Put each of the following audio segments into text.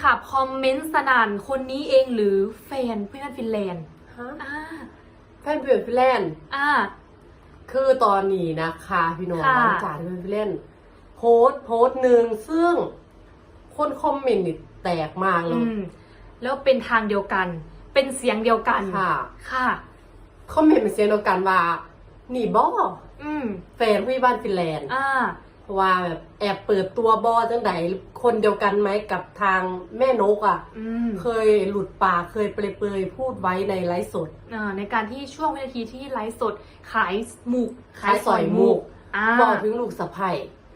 คลับคอมเมนต์สนั่นคนนี้เองหรือแฟนเพื่อนฟินแลนด์ฮะอ่าแฟนเพื่อนฟินแลนด์อ่า คือตอนนี้นะคะพี่น้องค่ะหลังจากที่เพื่อนฟินแลนด์โพสต์โพสต์หนึ่งซึ่ง คนคอมเมนต์นี่แตกมากเลอืยม แล้วเป็นทางเดียวกัน เป็นเสียงเดียวกัน ค่ะ ค่ะ คอมเมนต์เป็นเสียงเดียวกันว่านี่บออืมแฟนผู้บ้านฟินแลนด์ อ่าเพราะ ว่าแบบแอบเปิดตัวบอจังไดคนเดียวกันไหมกับทางแม่นกอะอืมเคยหลุดปากเคยเปรยๆพูดไว้ในไลฟ์สดอ่าในการที่ช่วงวินาทีที่ไลฟ์สด ขายหมูกขายสอยหมูกอ่าบอกถึงลูกสะใภ้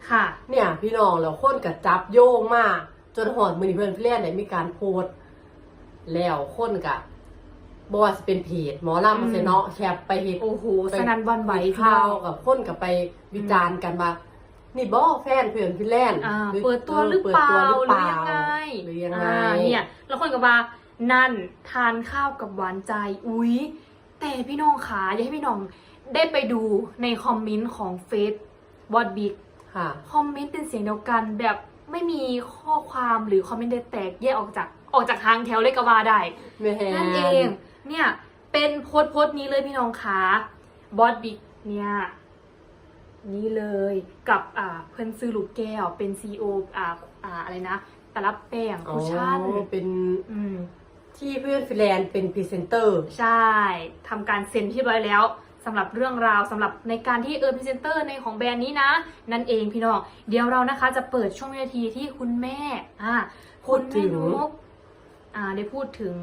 ค่ะ เนี่ยพี่น้องแล้วคนกับจับโยงมาก จนหอดมือนีเพื่อนเพื่อนเนี่ยมีการโพสต์แล้วคนกับบอกว่าจะเป็นเพจหมอลำมาเซเนาะแคปไปเห็ดโอ้โหสนันหวันไหวพี่ข่าน้วองกับคนกับไปวิจารณ์กันว่า นี่บอแฟนเพื่อนพี่แลนด์อ่าหรือเปิดตัวหรือเปล่าปิดตัวหรือเปล่าหรือยังไงหรือยังไงอ่าเนี่ยแล้วคนก็ว่านั่นทานข้าวกับหวานใจ อุ๊ย แต่พี่น้องขาอยากให้พี่น้องได้ไปดูในคอมเมนต์ของเฟซบอดบิ๊กค่ะคอมเมนต์เป็นเสียงเดียวกันแบบไม่มีข้อความหรือคอมเมนต์ใดแตกแยกออกจากออกจากทางแถวเลยก็ว่าได้แม่แฮนั่นเอง เนี่ยเป็นโพสต์โพสต์นี้เลยพี่น้องคะบอสบิ๊กเนี่ย นี่เลยกับอ่าเพื่อนซื้อลูกแก้ว เป็นซีโออ่าอ่าอะไรนะตลับแป้งอ๋อคุชชั่นเป็นอืมที่เพื่อนฟินแลนด์เป็นพรีเซนเตอร์ใช่ทำการเซ็นที่เรียบร้อยแล้วสำหรับเรื่องราวสำหรับในการที่เออพรีเซนเตอร์ในของแบรนด์นี้นะ นั่นเองพี่น้องเดี๋ยวเรานะคะจะเปิดช่วงวินาทีที่คุณแม่อ่าพูดถึงคุณแม่นกอ่าได้พูดถึง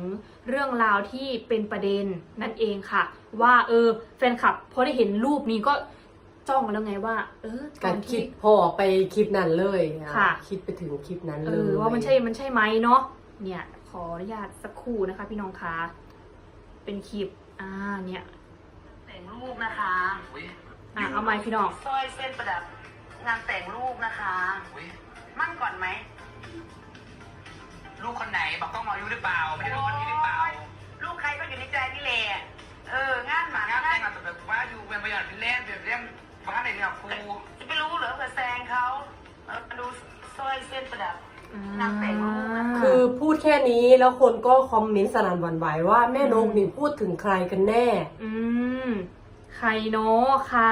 เรื่องราวที่เป็นประเด็นนั่นเองค่ะ ว่าเออแฟนคลับพอได้เห็นรูปนี้ก็ จ้องกันแล้วไงว่า เออตกาอรนคิที่ดพอไปคลิปนั้นเลยอ่ค่ะ คิดไปถึงคลิปนั้นเอเลยอว่ามันใช่มันใช่ไหมเนาะเนี่ย ขออนุญาตสักครู่นะคะ พี่น้องคะเป็นคลิปอ่าเนี่ยแต่งลูกนะคะอุ้ยอะเอาไม้พี่น้องสร้อยเส้นประดับ งานแต่งลูกนะคะอุ้ยมั่นก่อนไหมลูกคนไหนบอกต้องมาอายุหรือเปล่าไม่ได้ ยเส้นประดับนางแต่งรูปนะคะคือพูดแค่นี้แล้วคนก็คอมเมนต์สนั่นหวั่นไหวว่าแม่นกนี่พูดถึงใครกันแน่ อืม ใครเนาะใคร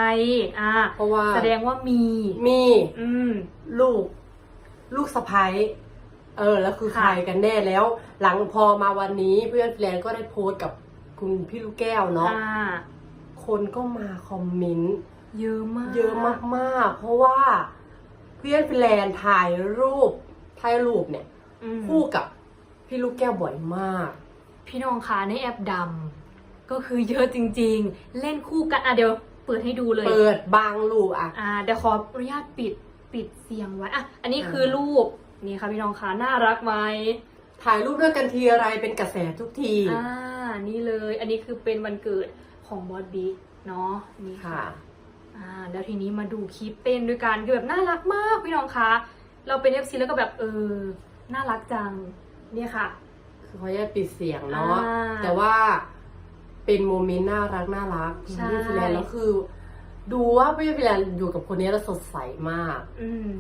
อ่าเพราะว่า แสดงว่ามี มี อืม ลูก ลูกสะพ้ายเออ แล้วคือคใครกันแน่แล้ว หลังพอมาวันนี้เพื่อนแฟนก็ได้โพสต์กับคุณพี่ลูกแก้วเนาะอ่า คนก็มาคอมเมนต์เยอะมาก เยอะมากๆ เพราะว่า เพื่อนฟินแลนด์ถ่ายรูปถ่ายรูปเนี่ย อืมคู่กับพี่ลูกแก้วบ่อยมาก พี่น้องคะในแอปดำก็คือเยอะจริง ๆ เล่นคู่กันอะเดี๋ยวเปิดให้ดูเลย เปิดบางรูปอะ อ่าเดี๋ยวขออนุญาตปิดปิดเสียงไว้อะอันนี้อ่าคือรูปนี่ค่ะพี่น้องคะน่ารักไหมถ่ายรูปด้วยกันทีอะไรเป็นกระแสทุกที อ่านี่เลย อันนี้คือเป็นวันเกิดของบอสบิ๊กเนาะนี่ค่ะ ค่ะ อ่าแล้วทีนี้มาดูคลิปเต้นด้วยกันคือแบบน่ารักมากพี่น้องคะ เราเป็น FC แล้วก็แบบเออ น่ารักจัง เนี่ยค่ะ คือเขาจะปิดเสียงเนาะ อ่าแต่ว่าเป็นโมเมนต์น่ารักน่ารักใช่พี่ฟินแลนด์แล้วคือ ดูว่าพี่ฟินแลนด์อยู่กับคนนี้แล้วสดใสมาก อืม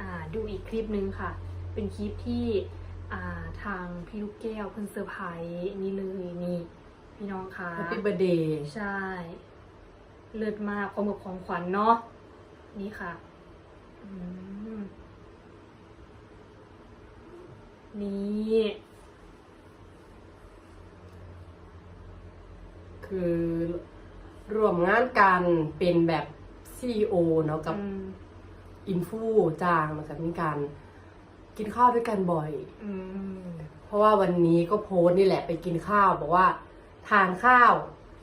อ่า ดูอีกคลิปนึงค่ะ เป็นคลิปที่ อ่า ทางพี่ลูกแก้วเพิ่งเซอร์ไพรส์นี่เลยนี่ พี่น้องคะ Happy Birthday ใช่ เลิศมากพร้อมกับของขวัญเนาะนี่ค่ะอืมนี่คือรวมงานกันเป็นแบบ CEO เนาะกับอืมอินฟูจางนะครับมีการกินข้าวด้วยกันบ่อยอืมเพราะว่าวันนี้ก็โพสต์นี่แหละไปกินข้าว บอกว่าทานข้าว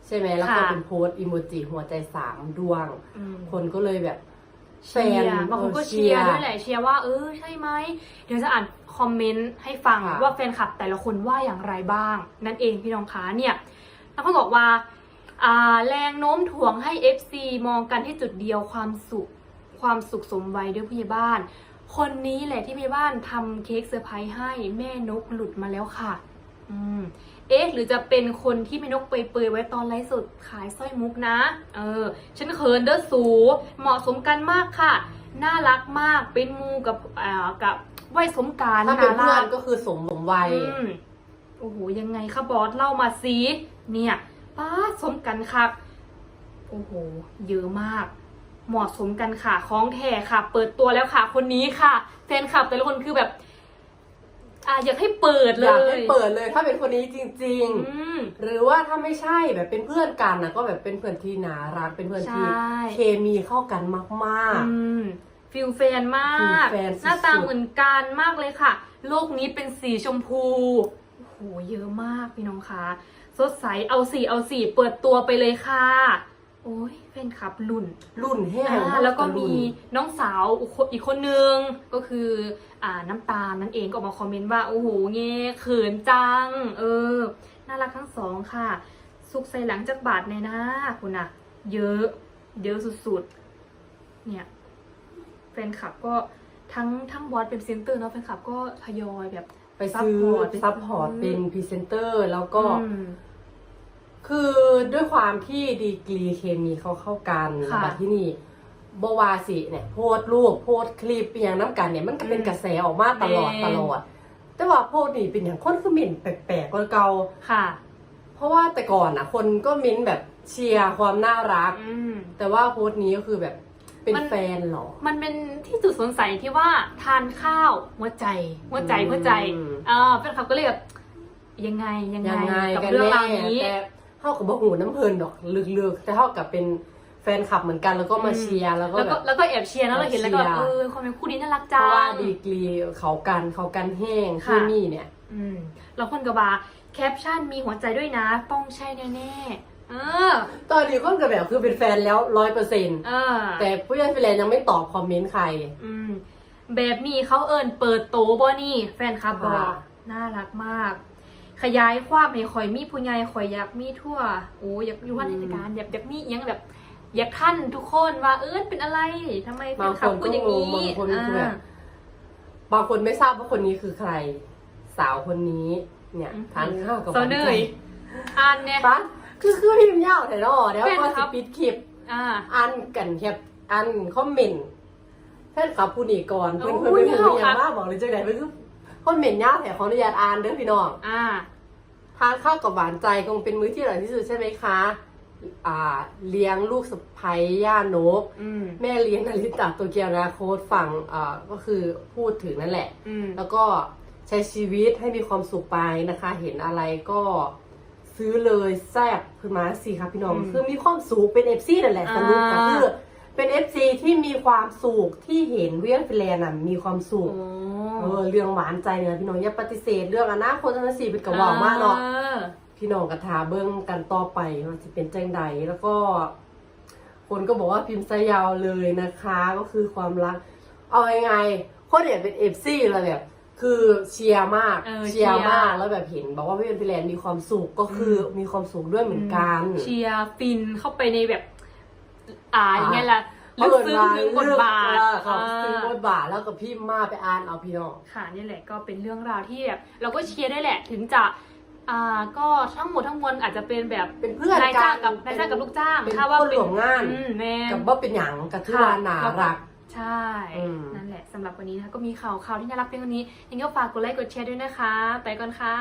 ใช่ไหมแล้วก็ค่ะเป็นโพสต์อิโมจิหัวใจสามดวง อืม คนก็เลยแบบแฟเชียนร์บางคนก็ออเชียร์ด้วยแหละเชียร์ว่าเออใช่ไหมเดี๋ยวจะอ่านคอมเมนต์ให้ฟังค่ะ ว่าแฟนคลับแต่ละคนว่าอย่างไรบ้าง นั่นเองพี่น้องคะเนี่ยแล้วก็บอกว่าอ่า แรงโน้มถ่วงให้ FC มองกันที่จุดเดียวความสุขความสุขสมวัยด้วยผู้ใหญ่บ้าน คนนี้แหละที่ผู้ใหญ่บ้านทำเค้กเซอร์ไพรส์ให้แม่นกหลุดมาแล้วค่ะอืม เอ๊ะหรือจะเป็นคนที่แม่นกเปรยๆไว้ตอนไลฟ์สดขายสร้อยมุกนะ เออ ฉันเขินเด้อสู เหมาะสมกันมากค่ะ น่ารักมาก เป็นมูกับอ่ากับวัยสมการถ้าเป็นเพื่อนรักก็คือสมสมวัยอืมโอ้โห ยังไงคะบอสเล่ามาสิเนี่ยป้าสมกันค่ะโอ้โห เยอะมาก เหมาะสมกันค่ะคล้องแท้ค่ะ เปิดตัวแล้วค่ะ คนนี้ค่ะแฟนคลับแต่ละคนคือแบบ อ่าอยากให้เปิดเลอยยากให้เปิดเลยถ้าเป็นคนนี้จริงๆอืมหรือว่าถ้าไม่ใช่แบบเป็นเพื่อนกันนะก็แบบเป็นเพื่อนที่น่ารักเป็นเพื่อนที่ใช่ เคมีเข้ากันมาก อืมฟิลแฟนมาก ฟิลแฟนสุดๆ หน้าตาเหมือนกันมากเลยค่ะ โลกนี้เป็นสีชมพูโอ้โหเยอะมากพี่น้องคะสดใสเอาสีเอาสีเปิดตัวไปเลยค่ะ โอ้ยแฟนคลับรุ่นๆรุ่นแห้งอ่าแล้วก็มีน้องสาวอีกคนอีกคนนึงก็คืออ่าน้ำตาลนั่นเองก็ออกมาคอมเมนต์ว่าโอ้โหเงี้เขินจัง เออ น่ารักทั้งสองค่ะ สุกใส่หลังจากบาทในนะคุณอะเยอะ เยอะสุดๆ เนี่ยแฟนคลับก็ทั้งทั้งบอสเป็นเซนเตอร์เนาะแฟนคลับก็ทยอยแบบไปซื้อซัพพอร์ตซัพพอร์ตเป็นพรีเซนเตอร์แล้วก็อืม คือด้วยความที่ดีกรีเคมีเขาเข้ากันค่ะแบบที่นี่บวาสิเนี่ยโพสต์รูปโพสต์คลิปเป็นอย่างน้ำกันเนี่ยมันก็เป็นอืมกระแสออกมาตลอดแม่ตลอด แต่ว่าโพสต์นี่เป็นอย่างคนคือเหม็นแปลกๆกว่าเก่าค่ะ เพราะว่าแต่ก่อนนะคนก็เม้นแบบเชียร์ความน่ารัก อืม แต่ว่าโพสต์นี้ก็คือแบบเป็นมัน แฟนเหรอ มันเป็นที่จุดสงสัยที่ว่าทานข้าวหัวใจหัวใจอืมหัวใจอ่าแฟนคลับก็เลยแบบยังไงยังไงยังไงกับกันเรื่องแน่ราวนี้ แต่เท่ากับว่าหูน้ำเพลินดอกลึกๆ แต่เท่ากับเป็นแฟนคลับเหมือนกันแล้วก็มาอืมเชียร์แล้วก็แล้วแบก็บ แล้วก็แอบเชียร์นะเราเห็นแล้วก็แบบเชียร์เออความเป็นคู่นี้น่ารักเพจังราะว่าดีกรีเขากันเขากันแห้งค่ะ ที่นี่เนี่ย อืมแล้วคนกบาแคปชั่นมีหัวใจด้วยนะต้องใช่แน่ๆเออ ตอนนี้คนกับแบบคือเป็นแฟนแล้วร้อยเปอร์เซ็นต์เออแต่ผู้ใหญ่ฟิแลนด์ยังไม่ตอบคอมเมนต์ใคร อืมแบบนี้เขาเอิญเปิดโตบ่นี่ แฟนคลับบอกค่ะ น่ารักมาก ขยายความให้ข่อยมีผู้ใหญ่ข่อยอยากมีทั่วโอ้อยากอยู่วันเทศกาลอยากอยากมีอิหยังแบบ อยากท่านทุกคนว่าเอิญเป็นอะไรทำไมแฟบางนคคลับนพูก็ดอย่างงนี้งบางคนคือแบบอ่า บางคนไม่ทราบว่าคนนี้คือใคร สาวคนนี้เนี่ยอืม ทานข้าวกับเสาเนยอ่านเนี่ย ปะคือคือพิมพ์ยาวแต่ละอ่อเดี๋ยวแฟนก็คลัสิบปิดคลิป อ่า อันกันแคปอันคอมเมนต์แฟนคลับผู้นี้ก่อนเพื่อนโอ้เพื่อนยเพื่อนยาวอย่างมากบอกเลยจังไหนเพื่อนคือคอมเมนต์ยาวแต่ขออนุญาตอ่านเด้อพี่น้อง อ่า ทานข้าวกับหวานใจคงเป็นมื้อที่อร่อยที่สุดใช่ไหมคะอ่าเลี้ยงลูกสะใภ้ย่านกอืมแม่เลี้ยงนาริตะตัวเกียวนาโคตฝั่งอ่าก็คือพูดถึงนั่นแหละอืมแล้วก็ใช้ชีวิตให้มีความสุขไปนะคะ เห็นอะไรก็ซื้อเลยแซ่บขึ้นมาสิครับพี่น้องอืมคือมีความสุขเป็นเอฟซีนั่นแหละสรุปก็อ่าคือเป็นเอฟซีที่มีความสุขที่เห็นเวียนฟิแลนด์น่ะมีความสุขโอ้ เออเรื่องหวานใจเนี่ยพี่น้องอย่าปฏิเสธเรื่องอนาคตทั้งสี่เป็นกระว่าวมากเนาะออพี่น้องกระทาเบิ้งกันต่อไปว่าจะเป็นจังใดแล้วก็ คนก็บอกว่าพิมพ์ซะยาวเลยนะคะ ก็คือความรัก เอายังไงคนเนี่ยเป็นเอฟซีเลยแบบคือเชียร์มากเออเชียร์เชียร์มากแล้วแบบเห็น บอกว่าพี่เป็นฟิแลนด์มีความสุขก็คืออมีความสุขด้วยเหมือนกัน เชียร์ฟินเข้าไปในแบบอ่าอ่ายังไงล่ะ ลึกซึ้งถึงบทบาทเออเขาซึ้งอ่าบทบาทแล้วก็พิมพ์มาไปอ่านเอาพี่น้องค่ะนี่แหละก็เป็นเรื่องราวที่แบบเราก็เชียร์ได้แหละ ถึงจะอ่าก็ทั้งหมดทั้งมวลอาจจะเป็นแบบเป็นเพื่อนนายกัจ้างนกับนายจ้างกับลูกจ้างเป็นถ้าว่าคนเป็นร่วมงานอืมแม่กับว่าเป็นหยังกับที่ว่าน่ารักใช่อืมนั่นแหละสำหรับวันนี้นะคะก็มีข่าวข่าวที่น่ารักเพียงเท่านี้ยังไงก็ฝากกดไลค์กดแชร์ด้วยนะคะ ไปก่อนค่ะ